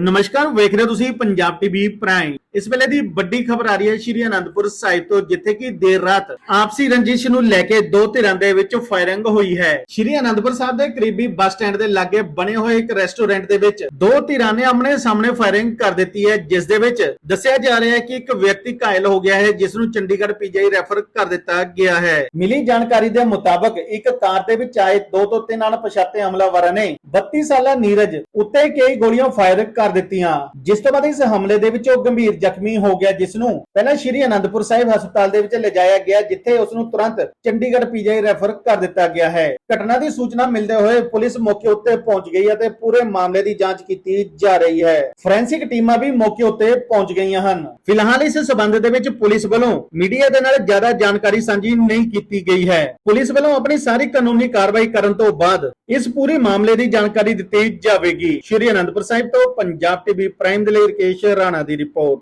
ਨਮਸਕਾਰ ਵੇਖ ਰਹੇ ਹੋ ਤੁਸੀਂ ਪੰਜਾਬ ਟੀਵੀ ਪ੍ਰਾਈਮ। ਇਸ ਵੇਲੇ ਦੀ ਵੱਡੀ ਖਬਰ ਆ ਰਹੀ ਹੈ ਸ਼੍ਰੀ ਅਨੰਦਪੁਰ ਸਾਹਿਬ ਤੋਂ, ਜਿੱਥੇ ਕਿ ਦੇਰ ਰਾਤ ਆਪਸੀ ਰੰਜਿਸ਼ ਨੂੰ ਲੈ ਕੇ ਦੋ ਧਿਰਾਂ ਦੇ ਵਿੱਚ ਫਾਇਰਿੰਗ ਹੋਈ ਹੈ। ਸ਼੍ਰੀ ਅਨੰਦਪੁਰ ਸਾਹਿਬ ਦੇ ਕਰੀਬੀ ਬੱਸ ਸਟੈਂਡ ਦੇ ਲਾਗੇ ਬਣੇ ਹੋਏ ਇੱਕ ਰੈਸਟੋਰੈਂਟ ਦੇ ਵਿੱਚ ਦੋ ਧਿਰਾਂ ਨੇ ਆਪਣੇ ਸਾਹਮਣੇ ਫਾਇਰਿੰਗ ਕਰ ਦਿੱਤੀ ਹੈ, ਜਿਸ ਦੇ ਵਿੱਚ ਦੱਸਿਆ ਜਾ ਰਿਹਾ ਹੈ ਕਿ ਇੱਕ ਵਿਅਕਤੀ ਘਾਇਲ ਹੋ ਗਿਆ ਹੈ, ਜਿਸ ਨੂੰ ਚੰਡੀਗੜ੍ਹ ਪੀਜੀਆਈ ਰੈਫਰ ਕਰ ਦਿੱਤਾ ਗਿਆ ਹੈ। ਮਿਲੀ ਜਾਣਕਾਰੀ ਦੇ ਮੁਤਾਬਕ ਇੱਕ ਕਾਰ ਦੇ ਵਿੱਚ ਆਏ ਦੋ ਤੋਂ ਤਿੰਨ ਅਣਪਛਾਤੇ ਹਮਲਾਵਰਾਂ ਨੇ 32 ਸਾਲਾ ਨੀਰਜ ਉੱਤੇ ਕਈ ਗੋਲੀਆਂ ਫਾਇਰ ਕਰ ਦਿੱਤੀਆਂ, ਜਿਸ ਤੋਂ ਬਾਅਦ ਇਸ ਹਮਲੇ ਦੇ ਵਿੱਚ ਉਹ ਗੰਭੀਰ ਜ਼ਖਮੀ ਹੋ ਗਿਆ, ਜਿਸ ਨੂੰ ਪਹਿਲਾਂ ਸ਼੍ਰੀ ਅਨੰਦਪੁਰ ਸਾਹਿਬ ਹਸਪਤਾਲ ਦੇ ਵਿੱਚ ਲਿਜਾਇਆ ਗਿਆ, ਜਿੱਥੇ ਉਸ ਨੂੰ ਤੁਰੰਤ ਚੰਡੀਗੜ੍ਹ ਪੀਜੀਆਈ ਰੈਫਰ ਕਰ ਦਿੱਤਾ ਗਿਆ ਹੈ। ਘਟਨਾ ਦੀ ਸੂਚਨਾ ਮਿਲਦੇ ਹੋਏ ਪੁਲਿਸ ਮੌਕੇ ਉੱਤੇ ਪਹੁੰਚ ਗਈ ਅਤੇ ਪੂਰੇ ਮਾਮਲੇ ਦੀ ਜਾਂਚ ਕੀਤੀ ਜਾ ਰਹੀ ਹੈ। ਫੋਰੈਂਸਿਕ ਟੀਮਾਂ ਵੀ ਮੌਕੇ ਉੱਤੇ ਪਹੁੰਚ ਗਈਆਂ ਹਨ। ਫਿਲਹਾਲ ਇਸ ਸਬੰਧ ਦੇ ਵਿੱਚ ਪੁਲਿਸ ਵੱਲੋਂ ਮੀਡੀਆ ਦੇ ਨਾਲ ਜ਼ਿਆਦਾ ਜਾਣਕਾਰੀ ਸਾਂਝੀ ਨਹੀਂ ਕੀਤੀ ਗਈ ਹੈ। ਪੁਲਿਸ ਵੱਲੋਂ ਆਪਣੀ ਸਾਰੀ ਕਾਨੂੰਨੀ ਕਾਰਵਾਈ ਕਰਨ ਤੋਂ ਬਾਅਦ ਇਸ ਪੂਰੇ ਮਾਮਲੇ ਦੀ ਜਾਣਕਾਰੀ ਦਿੱਤੀ ਜਾਵੇਗੀ। ਸ਼੍ਰੀ ਅਨੰਦਪੁਰ ਸਾਹਿਬ ਤੋਂ ਪੰਜਾਬ ਟੀਵੀ ਪ੍ਰਾਈਮ ਦੇ ਲਈ ਰਕੇਸ਼ ਰਾਣਾ ਦੀ ਰਿਪੋਰਟ।